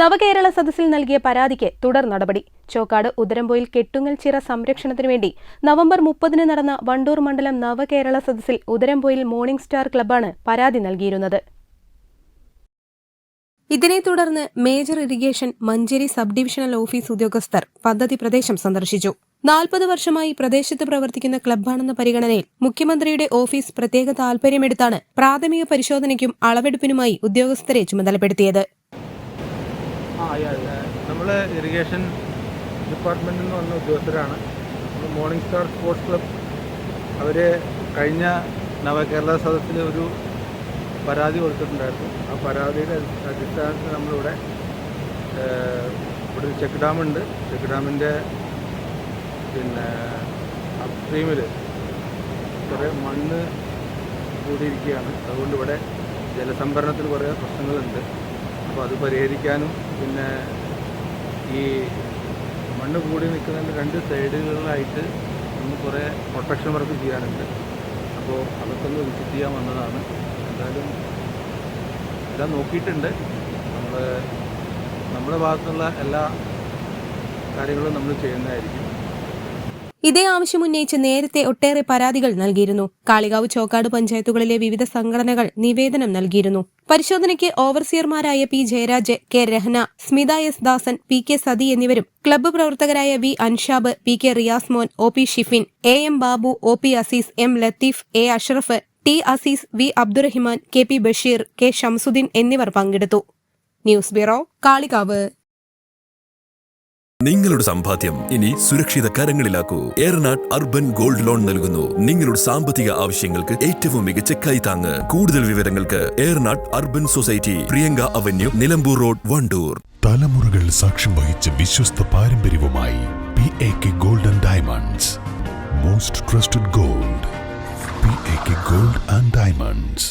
Navakerala സദസ്സിൽ നൽകിയ പരാതിക്ക് തുടർ നടപടി. ചോക്കാട് ഉദരമ്പോയിൽ കെട്ടുങ്ങൽ ചിറ സംരക്ഷണത്തിനു വേണ്ടി നവംബർ മുപ്പതിന് നടന്ന വണ്ടൂർ മണ്ഡലം നവകേരള സദസ്സിൽ ഉദരമ്പോയിൽ മോർണിംഗ് സ്റ്റാർ ക്ലബ്ബാണ് പരാതി നൽകിയിരുന്നത്. ഇതിനെ തുടർന്ന് major irrigation Manjeri sub divisional office ഉദ്യോഗസ്ഥർ പദ്ധതി പ്രദേശം സന്ദർശിച്ചു. നാൽപ്പത് വർഷമായി പ്രദേശത്ത് പ്രവർത്തിക്കുന്ന ക്ലബ്ബാണെന്ന പരിഗണനയിൽ മുഖ്യമന്ത്രിയുടെ ഓഫീസ് പ്രത്യേക താൽപര്യമെടുത്താണ് പ്രാഥമിക പരിശോധനയ്ക്കും അളവെടുപ്പിനുമായി ഉദ്യോഗസ്ഥരെ ചുമതലപ്പെടുത്തിയത്. നമ്മൾ ഇറിഗേഷൻ ഡിപ്പാർട്ട്മെന്റിൽ നിന്ന് വന്ന ഉദ്യോഗസ്ഥരാണ്. മോർണിംഗ് സ്റ്റാർ സ്പോർട്സ് ക്ലബ് അവർ കഴിഞ്ഞ നവകേരള സദസ്സിൽ ഒരു പരാതി കൊടുത്തിട്ടുണ്ടായിരുന്നു. ആ പരാതിയുടെ അടിസ്ഥാനത്തിൽ നമ്മളിവിടെ ഇവിടെ ഒരു ചെക്ക് ഡാമുണ്ട് ചെക്ക് ഡാമിന്റെ പിന്നെ അപ്സ്ട്രീമിൽ കുറേ മണ്ണ് കൂടിയിരിക്കുകയാണ്. അതുകൊണ്ട് ഇവിടെ ജലസംഭരണത്തിൽ കുറേ പ്രശ്നങ്ങളുണ്ട്. അപ്പോൾ അത് പരിഹരിക്കാനും പിന്നെ ഈ മണ്ണ് കൂടി നിൽക്കുന്നതിന്റെ രണ്ട് സൈഡുകളിലായിട്ട് ഒന്ന് കുറേ പ്രൊട്ടക്ഷൻ വർക്ക് ചെയ്യാനുണ്ട്. അപ്പോൾ അതൊക്കെ ഒന്ന് വിസിറ്റ് ചെയ്യാൻ വന്നതാണ്. എന്തായാലും എല്ലാം നോക്കിയിട്ടുണ്ട്. നമ്മൾ നമ്മുടെ ഭാഗത്തുള്ള എല്ലാ കാര്യങ്ങളും നമ്മൾ ചെയ്യുന്നതായിരിക്കും. ഇതേ ആവശ്യം ഉന്നയിച്ച് നേരത്തെ ഒട്ടേറെ പരാതികൾ നൽകിയിരുന്നു. കാളികാവ് ചോക്കാട് പഞ്ചായത്തുകളിലെ വിവിധ സംഘടനകൾ നിവേദനം നൽകിയിരുന്നു. പരിശോധനയ്ക്ക് ഓവർസിയർമാരായ P Jayaraj K Rahana Smitha S Dasan P K Sathi എന്നിവരും ക്ലബ്ബ് പ്രവർത്തകരായ V Anshab P K Riyas Mon O P Shifin A M Babu O P Azeez M Latheef A Ashraf T Azeez V Abdurahiman K P Basheer K Shamsudheen എന്നിവർ പങ്കെടുത്തു. News bureau Kalikavu. നിങ്ങളുടെ സമ്പാദ്യം ഇനി സുരക്ഷിത കരങ്ങളിലാക്കൂ. Eranad urban gold loan നൽകുന്നു. നിങ്ങളുടെ സാമ്പത്തിക ആവശ്യങ്ങൾക്ക് ഏറ്റവും മികച്ച കൈത്താങ്ങ് കൂടുതൽ വിവരങ്ങൾക്ക് Eranad urban society Priyanka avenue Nilambur road Wandoor. തലമുറകൾ സാക്ഷ്യം വഹിച്ച വിശ്വസ്ത പാരമ്പര്യവുമായി P A K golden diamonds. Most trusted gold P A K gold and diamonds.